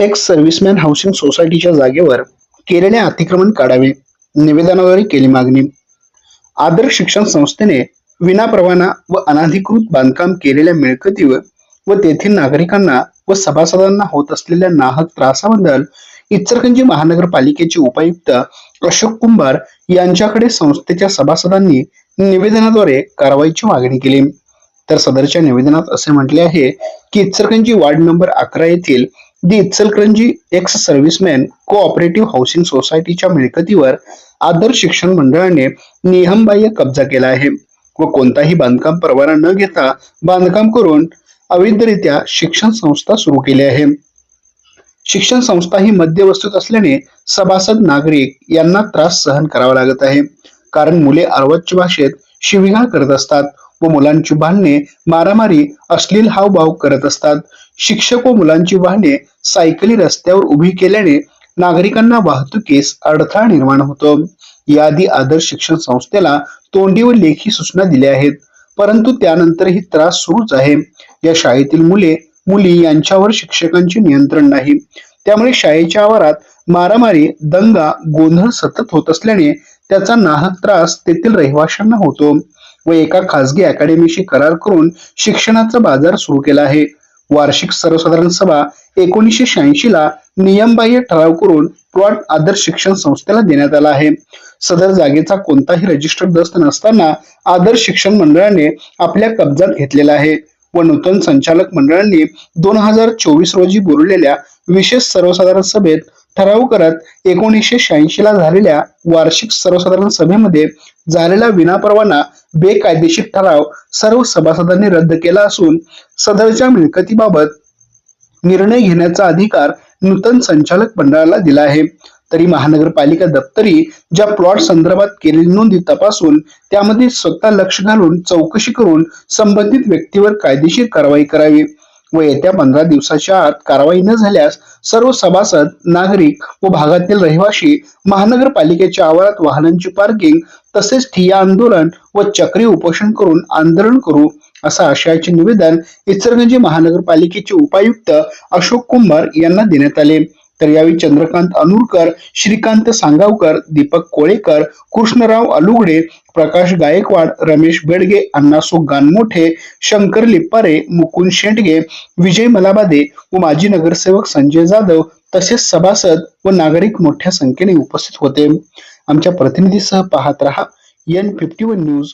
Ex serviceman housing सोसायटीच्या जागेवर केलेले अतिक्रमण काढावे निवेदनाद्वारे केली मागणी. आदर्श शिक्षण संस्थेने विनापरवाना व अनाधिकृत बांधकाम केलेल्या मिळकतीवर व तेथील नागरिकांना व सभासदांना होत असलेल्या नाहक त्रासाबद्दल इचलकरंजी महानगरपालिकेचे उपायुक्त अशोक कुंभार यांच्याकडे संस्थेच्या सभासदांनी निवेदनाद्वारे कारवाईची मागणी केली. तर सदरच्या निवेदनात असे म्हटले आहे की इचलकरंजी वार्ड नंबर अकरा येथील the Ichalkaranji ex serviceman cooperative housing सोसायटीच्या मिळकतीवर आदर्श शिक्षण मंडळाने नियमबाह्य कब्जा केला आहे व कोणताही बांधकाम परवाना न घेता बांधकाम करून अवैधरित्या शिक्षण संस्था सुरू केली आहे. शिक्षण संस्था ही मध्यवस्तूत असल्याने सभासद नागरिक यांना त्रास सहन करावा लागत आहे. कारण मुले अर्वाच्य भाषेत शिविगाळ करत असतात. व मुलांची भांडणे मारामारी अश्लील हावभाव करत असतात. शिक्षक व मुलांची वाहने सायकली रस्त्यावर उभी केल्याने नागरिकांना वाहतुकीस अडथळा निर्माण होतो. याआधी आदर्श शिक्षण संस्थेला तोंडी व लेखी सूचना दिल्या आहेत. परंतु त्यानंतरही त्रास सुरूच आहे. या शाळेतील मुले मुली यांच्यावर शिक्षकांचे नियंत्रण नाही. त्यामुळे शाळेच्या आवारात मारामारी दंगा गोंधळ सतत होत असल्याने त्याचा नाहक त्रास तेथील रहिवाशांना होतो. व एका खासगी अकॅडमीशी करार करून शिक्षणाचा बाजार सुरू केला आहे. वार्षिक सर्वसाधारण सभा एकोणीसशे शहाऐंशी ला नियमबाह्य ठराव करून प्लॉट आदर्श शिक्षण संस्थेला देण्यात आला आहे. सदर जागेचा कोणताही रजिस्टर्ड दस्त नसताना आदर्श शिक्षण मंडळाने आपल्या कब्जात घेतलेला आहे. व नूतन संचालक मंडळांनी दोन हजार चोवीस रोजी बोललेल्या विशेष सर्वसाधारण सभेत ठराव करत एकोणीसशे शहाऐंशी ला झालेल्या वार्षिक सर्वसाधारण सभेमध्ये झालेला विनापरवाना बेकायदेशीर ठराव सर्व सभासदांनी रद्द केला असून सदरच्या मिळकतीबाबत निर्णय घेण्याचा अधिकार नूतन संचालक मंडळाला दिला आहे. तरी महानगरपालिका दप्तरी ज्या प्लॉट संदर्भात केलेली नोंदी तपासून त्यामध्ये स्वतः लक्ष घालून चौकशी करून संबंधित व्यक्तीवर कायदेशीर कारवाई करावी व येत्या पंधरा दिवसाच्या आत कारवाई न झाल्यास सर्व सभासद नागरिक व भागातील रहिवासी महानगरपालिकेच्या आवारात वाहनांची पार्किंग तसेच ठिया आंदोलन व चक्री उपोषण करून आंदोलन करू असं आशयाचे निवेदन इचलकरंजी महानगरपालिकेचे उपायुक्त अशोक कुंभार यांना देण्यात आले. तर यावेळी चंद्रकांत अनुरकर श्रीकांत सांगावकर दीपक कोळेकर कृष्णराव अलुगडे प्रकाश गायकवाड रमेश बेडगे अण्णासो गानमोठे शंकर लिप्पारे मुकुंद शेंडगे विजय मलाबादे व माजी नगरसेवक संजय जाधव तसेच सभासद व नागरिक मोठ्या संख्येने उपस्थित होते. आमच्या प्रतिनिधीसह पाहत रहा एन फिफ्टी वन न्यूज